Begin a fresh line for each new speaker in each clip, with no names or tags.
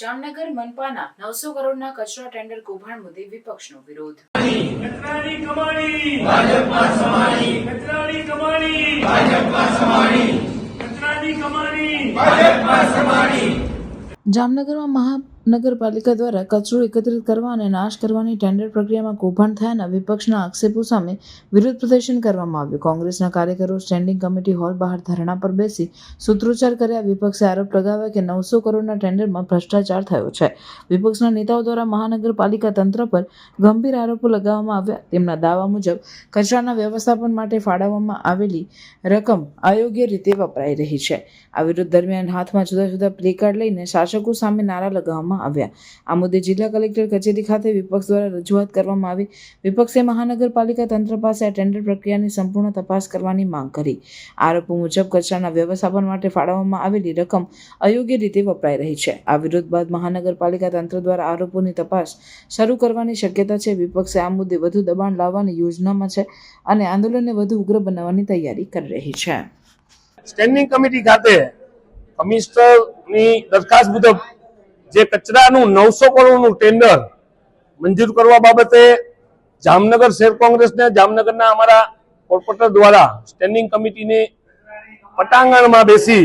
જામનગર મનપાના નવસો કરોડના કચરા ટેન્ડર કૌભાંડ મુદ્દે વિપક્ષનો વિરોધ.
જામનગરમાં કમાણી
મહાનગરપાલિકા દ્વારા કચરો એકત્રિત કરવા અને નાશ કરવાની ટેન્ડર પ્રક્રિયામાં કૌભાંડ થયાના વિપક્ષના આક્ષેપો સામે વિરોધ પ્રદર્શન કરવામાં આવ્યું. કોંગ્રેસના કાર્યકરો સ્ટેન્ડિંગ કમિટી હોલ બહાર ધરણા પર બેસી સૂત્રોચ્ચાર કર્યા. વિપક્ષે આરોપ લગાવ્યા કે નવસો કરોડના ટેન્ડરમાં ભ્રષ્ટાચાર થયો છે. વિપક્ષના નેતાઓ દ્વારા મહાનગરપાલિકા તંત્ર પર ગંભીર આરોપો લગાવવામાં આવ્યા. તેમના દાવા મુજબ, કચરાના વ્યવસ્થાપન માટે ફાળવવામાં આવેલી રકમ અયોગ્ય રીતે વપરાઈ રહી છે. આ વિરોધ દરમિયાન હાથમાં જુદા જુદા પ્લેકાર્ડ લઈને શાસકો સામે નારા લગાવવામાં આવ્યા. આ મુદ્દે જિલ્લા કલેક્ટર કચેરી ખાતે વિપક્ષ દ્વારા રજૂઆત કરવામાં આવી. વિપક્ષે મહાનગરપાલિકા તંત્ર પાસે આ ટેન્ડર પ્રક્રિયાની સંપૂર્ણ તપાસ કરવાની માંગ કરી. આરોપો મુજબ કચરાના વ્યવસ્થાપન માટે ફાળવવામાં આવેલી રકમ અયોગ્ય રીતે વપરાઈ રહી છે. આ વિરોધ બાદ મહાનગરપાલિકા તંત્ર દ્વારા આરોપોની તપાસ શરૂ કરવાની શક્યતા છે. વિપક્ષે આ મુદ્દે વધુ દબાણ લાવવાની યોજનામાં છે અને આંદોલનને વધુ ઉગ્ર બનાવવાની તૈયારી કરી રહી છે.
સ્ટેન્ડિંગ કમિટી ખાતે કમિશનરની દરખાસ્ત મુજબ જે કચરાનું નવસો કરોડનું ટેન્ડર મંજૂર કરવા બાબતે જામનગર શહેર કોંગ્રેસને, જામનગરના અમારા કોર્પોરેટર દ્વારા સ્ટેન્ડિંગ કમિટીની પટાંગણમાં બેસી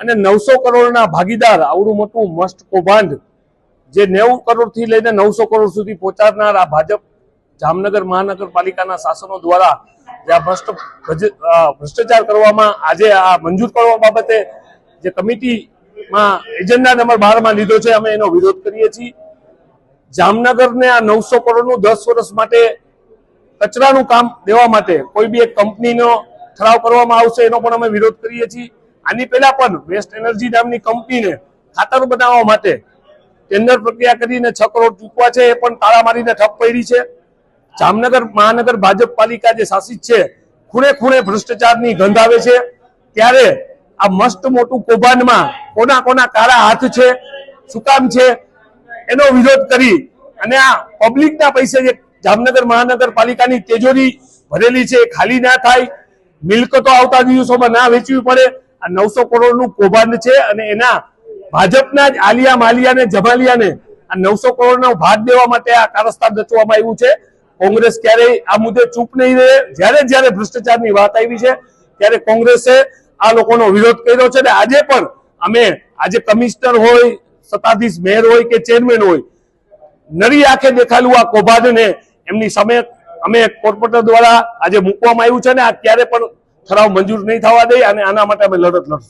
અને નવસો કરોડના ભાગીદાર, આવડું મોટું, મસ્ત કૌભાંડ, જે નેવું કરોડથી લઈને નવસો કરોડ સુધી પહોંચાડનાર આ ભાજપ જામનગર મહાનગરપાલિકાના શાસનો દ્વારા જે આ ભ્રષ્ટ ભ્રષ્ટાચાર કરવામાં આજે આ મંજૂર કરવા બાબતે જે કમિટીમાં એજન્ડા નંબર બારમાં લીધો છે, અમે એનો વિરોધ કરીએ છીએ. જામનગરને આ નવસો કરોડનું દસ વર્ષ માટે કચરાનું કામ દેવા માટે કોઈ બી એક કંપનીનો ઠરાવ કરવામાં આવશે એનો પણ અમે વિરોધ કરીએ છીએ. આની પહેલા પણ વેસ્ટ એનર્જી નામની કંપનીને ખાતર બનાવવા માટે ટેન્ડર પ્રક્રિયા કરીને છ કરોડ ચૂકવા છે, એ પણ તાળા મારીને ઠપ પડી છે. જામનગર મહાનગર ભાજપ પાલિકા જે શાસિત છે, ખૂણે ખૂણે ભ્રષ્ટાચારની ગંધ આવે છે. ત્યારે આ મસ્ત મોટું કૌભાંડમાં કોના કોના કાળા હાથ છે, શું કામ છે, એનો વિરોધ કરી અને આ પબ્લિકના પૈસે જે જામનગર મહાનગરપાલિકાની તેજોરી ભરેલી છે એ ખાલી ના થાય. મિલકતો આવતા દિવસોમાં ના વેચવી પડે. આ નવસો કરોડનું કૌભાંડ છે અને એના ભાજપના જ આલિયા માલિયાને જમાલિયાને આ નવસો કરોડનો ભાગ દેવા માટે આ કારસ્તાન રચવામાં આવ્યું છે. કોંગ્રેસ ક્યારેય આ મુદ્દે ચૂપ નહીં રહે. જ્યારે જ્યારે ભ્રષ્ટાચારની વાત આવી છે, ત્યારે કોંગ્રેસે આ લોકોનો વિરોધ કર્યો છે અને આજે પણ અમે, આજે કમિશનર હોય, સત્તાધીશ મેયર હોય કે ચેરમેન હોય, નરી આંખે દેખાયેલું આ કૌભાંડને એમની સામે અમે કોર્પોરેટર દ્વારા આજે મૂકવામાં આવ્યું છે ને, આ ક્યારે પણ ઠરાવ મંજૂર નહીં થવા દે અને આના માટે અમે લડત લડશું.